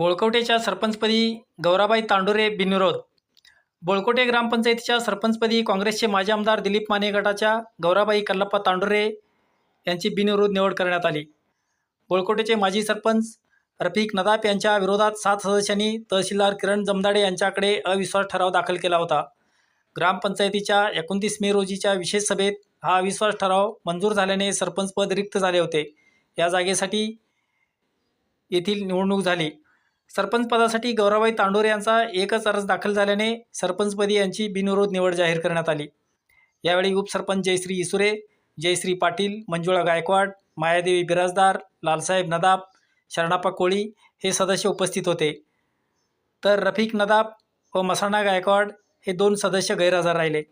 बोळकवटेच्या सरपंचपदी गौराबाई तांडुरे बिनविरोध. बोळकोटे ग्रामपंचायतीच्या सरपंचपदी काँग्रेसचे माजी आमदार दिलीप माने गटाच्या गौराबाई कल्लप्पा तांडुरे यांची बिनविरोध निवड करण्यात आली. बोळकोटेचे माजी सरपंच रफिक नदाफ यांच्या विरोधात सात सदस्यांनी तहसीलदार किरण जमदाडे यांच्याकडे अविश्वास ठराव दाखल केला होता. ग्रामपंचायतीच्या एकोणतीस मे रोजीच्या विशेष सभेत हा अविश्वास ठराव मंजूर झाल्याने सरपंचपद रिक्त झाले होते. या जागेसाठी येथील निवडणूक झाली. सरपंच पदासाठी गौराबाई यांचा एकच अर्ज दाखल झाल्याने सरपंचपदी यांची बिनविरोध निवड जाहीर करण्यात आली. यावेळी उपसरपंच जयश्री इसुरे जयश्री पाटील मंजुळा गायकवाड मायादेवी बिराजदार लालसाहेब नदाब शरणाप्पा कोळी हे सदस्य उपस्थित होते. तर रफिक नदाब व मसाणा गायकवाड हे दोन सदस्य गैरहजर राहिले.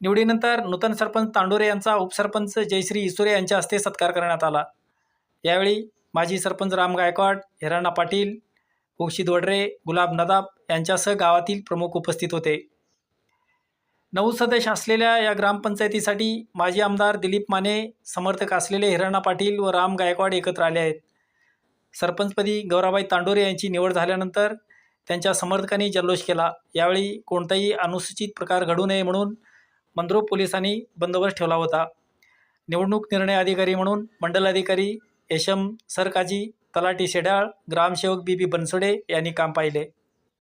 निवडीनंतर नूतन सरपंच तांडोरे यांचा उपसरपंच जयश्री इसुरे यांच्या हस्ते सत्कार करण्यात आला. यावेळी माजी सरपंच राम गायकवाड हिराणा पाटील उक्षित वडरे गुलाब नदाब यांच्यासह गावातील प्रमुख उपस्थित होते. नऊ सदस्य असलेल्या या ग्रामपंचायतीसाठी माजी आमदार दिलीप माने समर्थक असलेले हिराणा पाटील व राम गायकवाड एकत्र आले आहेत. सरपंचपदी गौराबाई तांडोरे यांची निवड झाल्यानंतर त्यांच्या समर्थकांनी जल्लोष केला. यावेळी कोणताही अनुसूचित प्रकार घडू नये म्हणून मंद्रो पोलिसांनी बंदोबस्त ठेवला होता. निवडणूक निर्णय अधिकारी म्हणून मंडल अधिकारी एशम सरकाजी तलाटी शेडाळ ग्रामसेवक बीबी बनसोडे यांनी काम पाहिले.